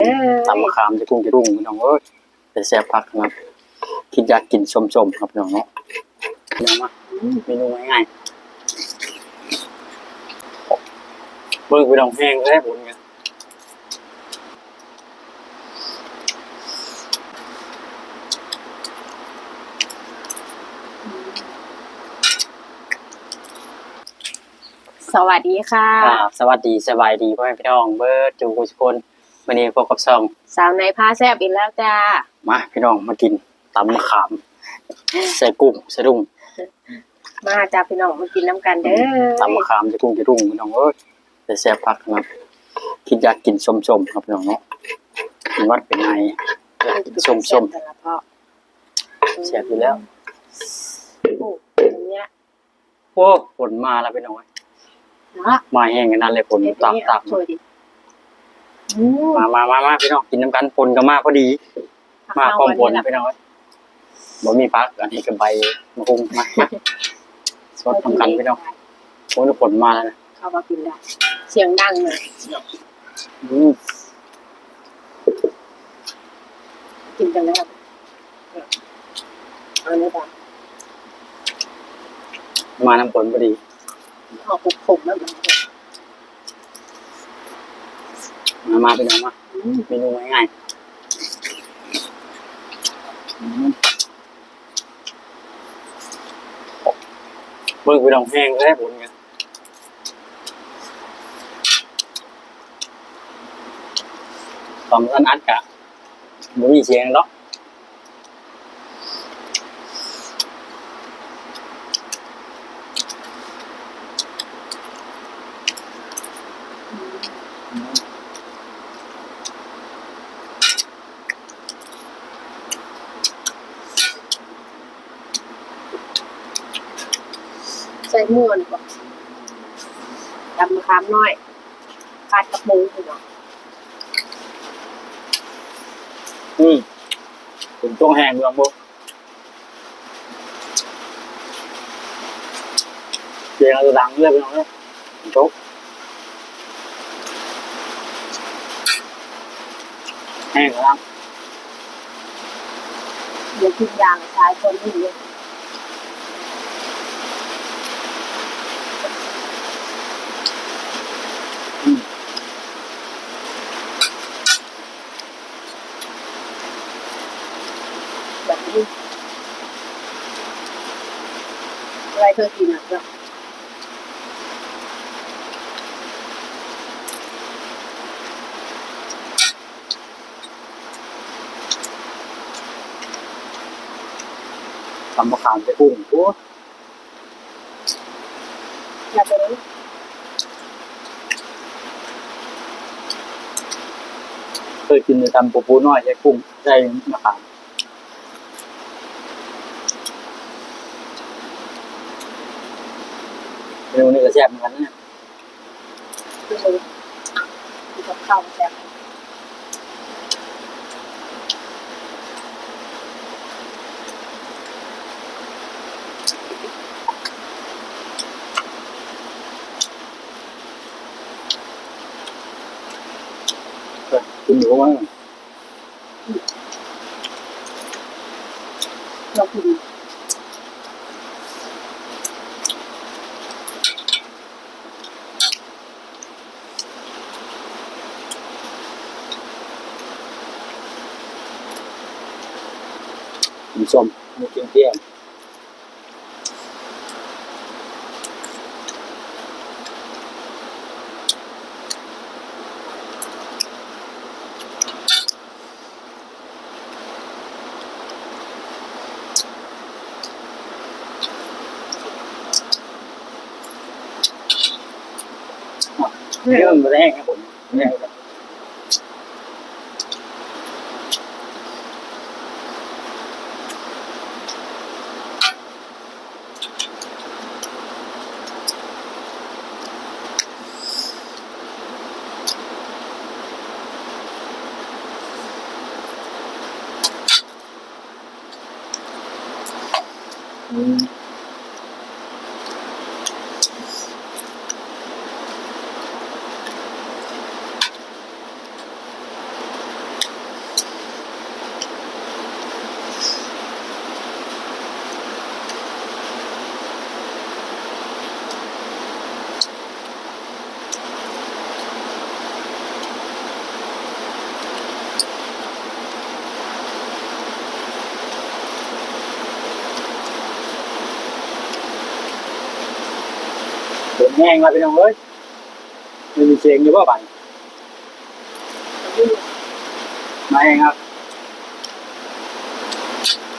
เอ้ยตำมะขามจะกุ้งจะรุ่งพี่น้องเอ้ยแต่แซ่บพักนะครับคิดอยากกินชมๆครับพี่น้องเนาะพี่น้องมาเมนูง่ายๆเบิ่งพี่น้องแห้งเลยผมเนี่ยสวัสดีค่ะครับสวัสดีสบายดีพ่อแม่พี่น้องเบิร์ดจูกุทุกคน วันนี้พบกับซองสาวในผ้าแซบอีกแล้วจ้า มาพี่น้องมากินตำมะขามใส่กุ้งใส่รุ่งมาจ้าพี่น้องมากินน้ำกันเด้อตำมะขามจะกุ้งจะรุ่งพี่น้องเอ้ยแต่แซ่บพักนะครับคิดอยากกินชมๆครับพี่น้องเนาะเป็นวัดเป็นไงอยากกินชมแต่ละเพาะๆแซ่บอยู่แล้วโอ้ตรงเนี้ยโอ้ฝนมาแล้วพี่น้องเอ้ยเนาะมาแห้งกันนั่นเลยฝนเฮ็ดตากนี้ตากสวยดิอื มมามามามาพี่น้องกินน้ำกันฝนก็มาพอดี มาพร้อมฝนเาพี่น้องเอ้ยบ่มีพักอันนี้ก็ใบมะฮุงมามาสดทำกันพี่น้องโอ้ยฝนมาแล้วนะเข้ามากินได้เสียงดังเลยอืมกินกันแล้วเอาเลยจ้ะมาน้ำฝนพอดีเอาปุกผมแล้วมัน มามาไปน้องมาเมนูง่ายๆเบิ่งไปดองแห้งเลยฝนเนี่ยตอนนั้นอัดกะบ่มีเสียงหรอก ใส่ม่วนก่อนดำมะขามน้อยคาดกระปุงพี่น้องอืมฝนต้องแห้งเมืองบ่เสียงเราดังเลยพี่น้องเอ้ยฝนตกแห้งแล้วเดี๋ยวกินยางชายคนนี้เลย อะไรเคยกินอะเนาทำมะขามใส่กุ้งโอ้อยากจะรู้เคยกินแต่ทำปูปูน้อยใส่กุ้งใส่มะขาม เมนูนี้ก็แซ่บเหมือนกันนะคือเลยกินกับข้าวแซ่บเออกินอยู่ว่าเรากิน กินส้มมีกินเที่ยงเรื่องมันแห้งครับผม Mm-hmm. แห้งครับอืมแห้งแล้วพี่น้องเอ้ยมันมีเสียงอยู่ว่าบันมาเองครับ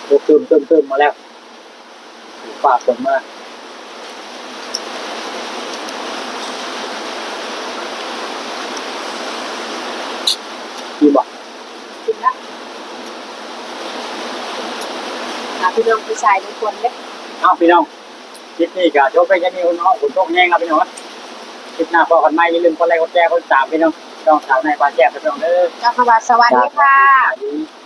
โอ้ตึมตึมตึมมาแล้วฝากผมมาดีบอกกินละหาพี่น้องผู้ชายทุกคนเด้อเอาพี่น้องค ลิปนี้ก็จบไปแค่นี้คุณน้องคุณโชคแห้งครับพี่น้องคลิปหน้าพอกันไหมอย่าลืมกดไลค์กดแชร์กดติดตามพี่น้องต้องสาวในบ้านแจ๊บไปน้องเด้อ เจ้าค่ะสวัสดีค่ะดี